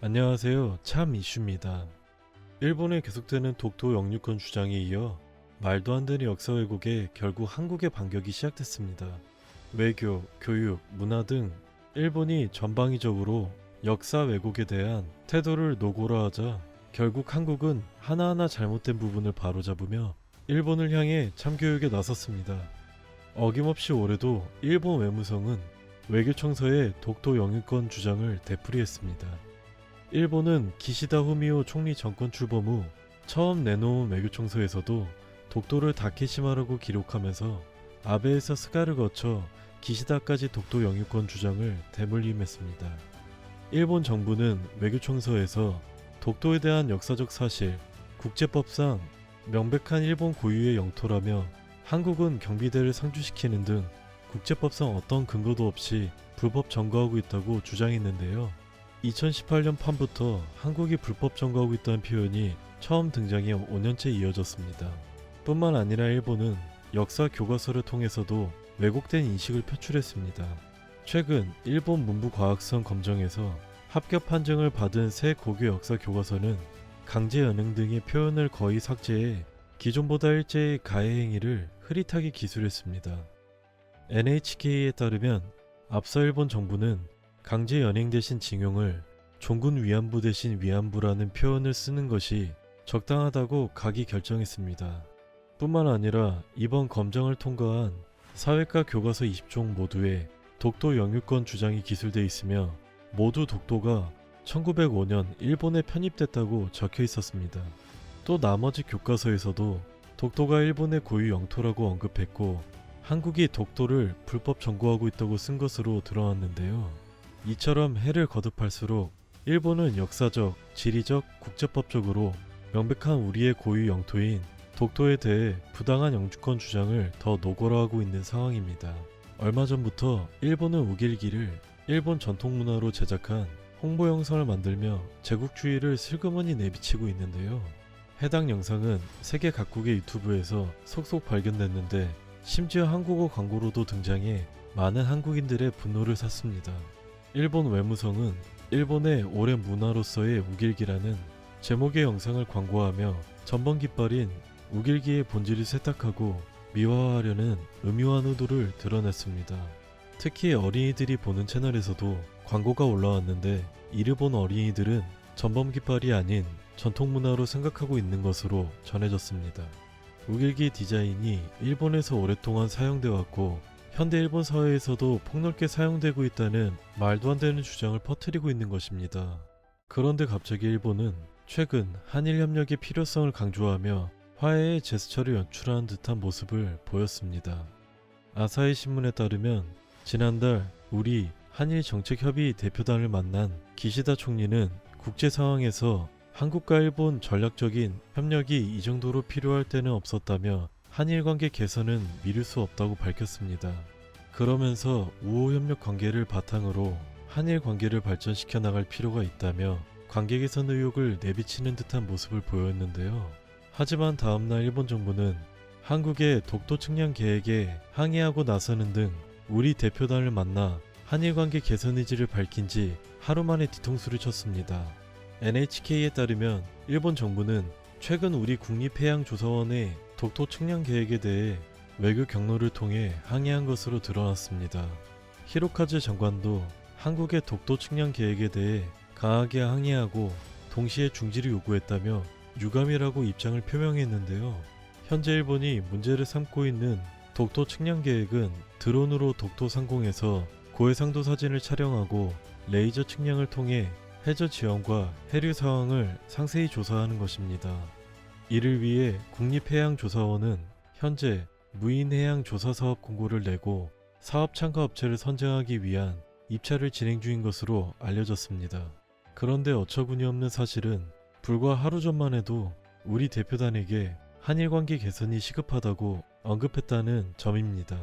안녕하세요. 참 이슈입니다. 일본의 계속되는 독도 영유권 주장에 이어 말도 안 되는 역사 왜곡에 결국 한국의 반격이 시작됐습니다. 외교, 교육, 문화 등 일본이 전방위적으로 역사 왜곡에 대한 태도를 노골화하자 결국 한국은 하나하나 잘못된 부분을 바로잡으며 일본을 향해 참교육에 나섰습니다. 어김없이 올해도 일본 외무성은 외교청서의 독도 영유권 주장을 되풀이했습니다. 일본은 기시다 후미오 총리 정권 출범 후 처음 내놓은 외교청서에서도 독도를 다케시마라고 기록하면서 아베에서 스가를 거쳐 기시다까지 독도 영유권 주장을 대물림했습니다. 일본 정부는 외교청서에서 독도에 대한 역사적 사실, 국제법상 명백한 일본 고유의 영토라며 한국은 경비대를 상주시키는 등 국제법상 어떤 근거도 없이 불법 점거하고 있다고 주장했는데요. 2018년 판부터 한국이 불법 점거하고 있다는 표현이 처음 등장해 5년째 이어졌습니다. 뿐만 아니라 일본은 역사 교과서를 통해서도 왜곡된 인식을 표출했습니다. 최근 일본 문부과학성 검정에서 합격 판정을 받은 새 고교 역사 교과서는 강제 연행 등의 표현을 거의 삭제해 기존보다 일제히 가해 행위를 흐릿하게 기술했습니다. NHK에 따르면 앞서 일본 정부는 강제 연행 대신 징용을 종군 위안부 대신 위안부라는 표현을 쓰는 것이 적당하다고 각이 결정했습니다. 뿐만 아니라 이번 검정을 통과한 사회과 교과서 20종 모두에 독도 영유권 주장이 기술돼 있으며 모두 독도가 1905년 일본에 편입됐다고 적혀 있었습니다. 또 나머지 교과서에서도 독도가 일본의 고유 영토라고 언급했고 한국이 독도를 불법 점거하고 있다고 쓴 것으로 드러났는데요. 이처럼 해를 거듭할수록 일본은 역사적, 지리적, 국제법적으로 명백한 우리의 고유 영토인 독도에 대해 부당한 영주권 주장을 더 노골화하고 있는 상황입니다. 얼마 전부터 일본은 우길기를 일본 전통 문화로 제작한 홍보 영상을 만들며 제국주의를 슬그머니 내비치고 있는데요. 해당 영상은 세계 각국의 유튜브에서 속속 발견됐는데 심지어 한국어 광고로도 등장해 많은 한국인들의 분노를 샀습니다. 일본 외무성은 일본의 오랜 문화로서의 우길기라는 제목의 영상을 광고하며 전번 깃발인 우길기의 본질을 세탁하고 미화하려는 음유한 의도를 드러냈습니다. 특히 어린이들이 보는 채널에서도 광고가 올라왔는데 이를 본 어린이들은 전범 깃발이 아닌 전통 문화로 생각하고 있는 것으로 전해졌습니다. 우길기 디자인이 일본에서 오랫동안 사용되어 왔고 현대 일본 사회에서도 폭넓게 사용되고 있다는 말도 안 되는 주장을 퍼뜨리고 있는 것입니다. 그런데 갑자기 일본은 최근 한일 협력의 필요성을 강조하며 화해의 제스처를 연출하는 듯한 모습을 보였습니다. 아사히 신문에 따르면 지난달 우리 한일 정책협의 대표단을 만난 기시다 총리는 국제 상황에서 한국과 일본 전략적인 협력이 이 정도로 필요할 때는 없었다며 한일 관계 개선은 미룰 수 없다고 밝혔습니다. 그러면서 우호 협력 관계를 바탕으로 한일 관계를 발전시켜 나갈 필요가 있다며 관계 개선 의욕을 내비치는 듯한 모습을 보였는데요. 하지만 다음날 일본 정부는 한국의 독도 측량 계획에 항의하고 나서는 등 우리 대표단을 만나 한일 관계 개선 의지를 밝힌 지 하루 만에 뒤통수를 쳤습니다. NHK에 따르면 일본 정부는 최근 우리 국립해양조사원의 독도 측량 계획에 대해 외교 경로를 통해 항의한 것으로 드러났습니다. 히로카즈 장관도 한국의 독도 측량 계획에 대해 강하게 항의하고 동시에 중지를 요구했다며 유감이라고 입장을 표명했는데요. 현재 일본이 문제를 삼고 있는 독도 측량 계획은 드론으로 독도 상공에서 고해상도 사진을 촬영하고 레이저 측량을 통해 해저 지형과 해류 상황을 상세히 조사하는 것입니다. 이를 위해 국립해양조사원은 현재 무인해양 조사 사업 공고를 내고 사업 참가 업체를 선정하기 위한 입찰을 진행 중인 것으로 알려졌습니다. 그런데 어처구니 없는 사실은 불과 하루 전만 해도 우리 대표단에게 한일 관계 개선이 시급하다고 언급했다는 점입니다.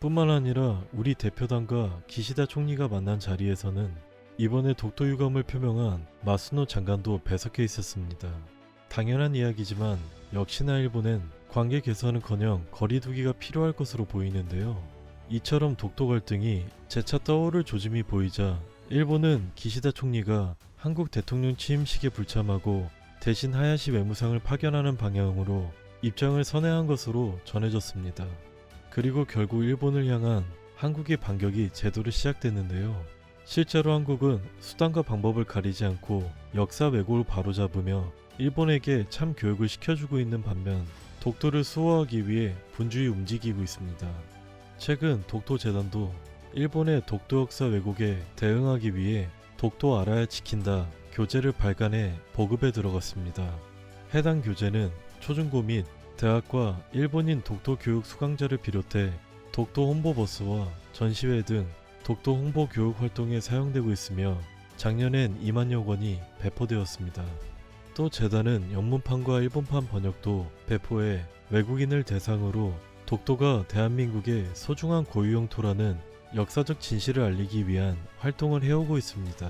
뿐만 아니라 우리 대표단과 기시다 총리가 만난 자리에서는 이번에 독도 유감을 표명한 마스노 장관도 배석해 있었습니다. 당연한 이야기지만 역시나 일본엔 관계 개선은커녕 거리두기가 필요할 것으로 보이는데요. 이처럼 독도 갈등이 재차 떠오를 조짐이 보이자 일본은 기시다 총리가 한국 대통령 취임식에 불참하고 대신 하야시 외무상을 파견하는 방향으로 입장을 선회한 것으로 전해졌습니다. 그리고 결국 일본을 향한 한국의 반격이 제대로 시작됐는데요. 실제로 한국은 수단과 방법을 가리지 않고 역사 왜곡을 바로잡으며 일본에게 참 교육을 시켜주고 있는 반면 독도를 수호하기 위해 분주히 움직이고 있습니다. 최근 독도재단도 일본의 독도 역사 왜곡에 대응하기 위해 독도 알아야 지킨다 교재를 발간해 보급에 들어갔습니다. 해당 교재는 초중고 및 대학과 일본인 독도 교육 수강자를 비롯해 독도 홍보버스와 전시회 등 독도 홍보 교육 활동에 사용되고 있으며 작년엔 2만여 권이 배포되었습니다. 또 재단은 영문판과 일본판 번역도 배포해 외국인을 대상으로 독도가 대한민국의 소중한 고유영토라는 역사적 진실을 알리기 위한 활동을 해오고 있습니다.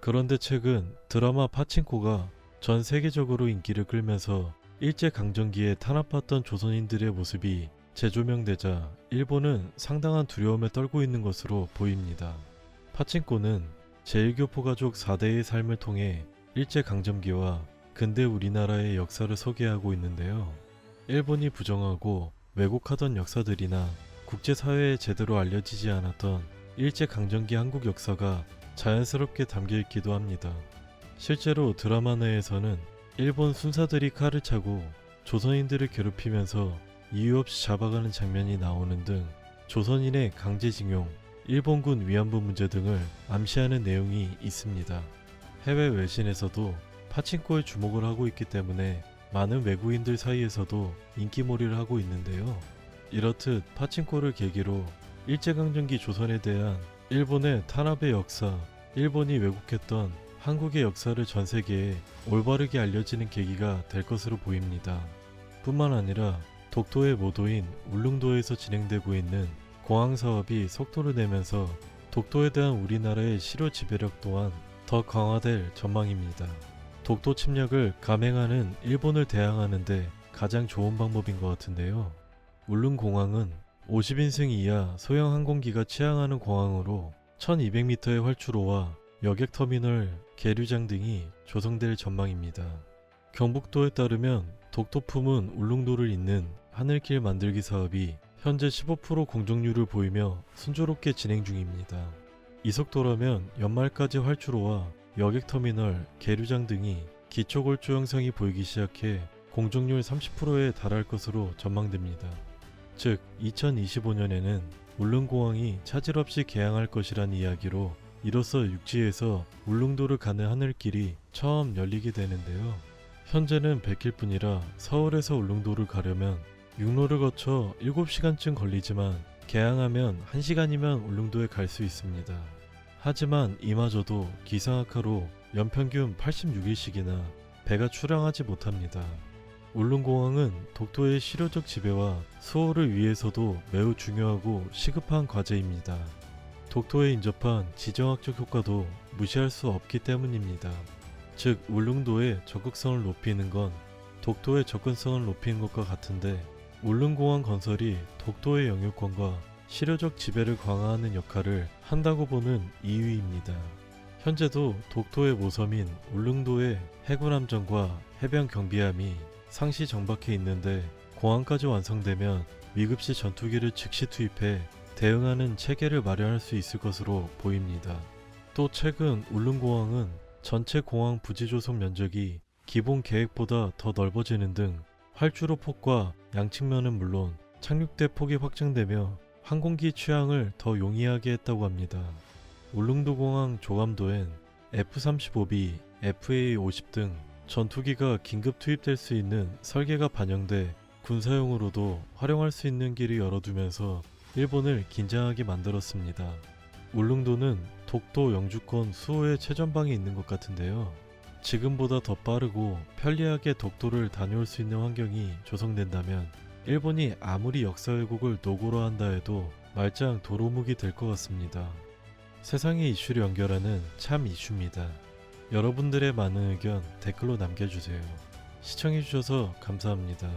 그런데 최근 드라마 파친코가 전 세계적으로 인기를 끌면서 일제강점기에 탄압받던 조선인들의 모습이 재조명되자 일본은 상당한 두려움에 떨고 있는 것으로 보입니다. 파친코는 제1교포 가족 4대의 삶을 통해 일제강점기와 근대 우리나라의 역사를 소개하고 있는데요. 일본이 부정하고 왜곡하던 역사들이나 국제사회에 제대로 알려지지 않았던 일제강점기 한국 역사가 자연스럽게 담겨 있기도 합니다. 실제로 드라마 내에서는 일본 순사들이 칼을 차고 조선인들을 괴롭히면서 이유 없이 잡아가는 장면이 나오는 등 조선인의 강제징용, 일본군 위안부 문제 등을 암시하는 내용이 있습니다. 해외 외신에서도 파친코에 주목을 하고 있기 때문에 많은 외국인들 사이에서도 인기몰이를 하고 있는데요. 이렇듯 파친코를 계기로 일제강점기 조선에 대한 일본의 탄압의 역사, 일본이 왜곡했던 한국의 역사를 전 세계에 올바르게 알려지는 계기가 될 것으로 보입니다. 뿐만 아니라 독도의 모도인 울릉도에서 진행되고 있는 공항 사업이 속도를 내면서 독도에 대한 우리나라의 실효 지배력 또한 더 강화될 전망입니다. 독도 침략을 감행하는 일본을 대항하는데 가장 좋은 방법인 것 같은데요. 울릉 공항은 50인승 이하 소형 항공기가 취항하는 공항으로 1200m의 활주로와 여객터미널, 계류장 등이 조성될 전망입니다. 경북도에 따르면 독도 품은 울릉도를 잇는 하늘길 만들기 사업이 현재 15% 공정률을 보이며 순조롭게 진행 중입니다. 이 속도라면 연말까지 활주로와 여객터미널, 계류장 등이 기초골조 형성이 보이기 시작해 공정률 30%에 달할 것으로 전망됩니다. 즉 2025년에는 울릉공항이 차질 없이 개항할 것이란 이야기로 이로써 육지에서 울릉도를 가는 하늘길이 처음 열리게 되는데요. 현재는 100일 뿐이라 서울에서 울릉도를 가려면 육로를 거쳐 7시간쯤 걸리지만 개항하면 1시간이면 울릉도에 갈 수 있습니다. 하지만 이마저도 기상악화로 연평균 86일씩이나 배가 출항하지 못합니다. 울릉공항은 독도의 실효적 지배와 수호를 위해서도 매우 중요하고 시급한 과제입니다. 독도에 인접한 지정학적 효과도 무시할 수 없기 때문입니다. 즉 울릉도의 적극성을 높이는 건 독도의 접근성을 높이는 것과 같은데 울릉공항 건설이 독도의 영유권과 실효적 지배를 강화하는 역할을 한다고 보는 이유입니다. 현재도 독도의 모섬인 울릉도의 해군 함정과 해변 경비함이 상시 정박해 있는데 공항까지 완성되면 미급시 전투기를 즉시 투입해 대응하는 체계를 마련할 수 있을 것으로 보입니다. 또 최근 울릉공항은 전체 공항 부지 조성 면적이 기본 계획보다 더 넓어지는 등 활주로 폭과 양측면은 물론 착륙대 폭이 확장되며 항공기 취항을 더 용이하게 했다고 합니다. 울릉도 공항 조감도엔 F-35B, FA-50 등 전투기가 긴급 투입될 수 있는 설계가 반영돼 군사용으로도 활용할 수 있는 길을 열어두면서 일본을 긴장하게 만들었습니다. 울릉도는 독도 영주권 수호의 최전방에 있는 것 같은데요. 지금보다 더 빠르고 편리하게 독도를 다녀올 수 있는 환경이 조성된다면 일본이 아무리 역사 왜곡을 노고로 한다 해도 말짱 도로묵이 될 것 같습니다. 세상의 이슈를 연결하는 참 이슈입니다. 여러분들의 많은 의견 댓글로 남겨주세요. 시청해주셔서 감사합니다.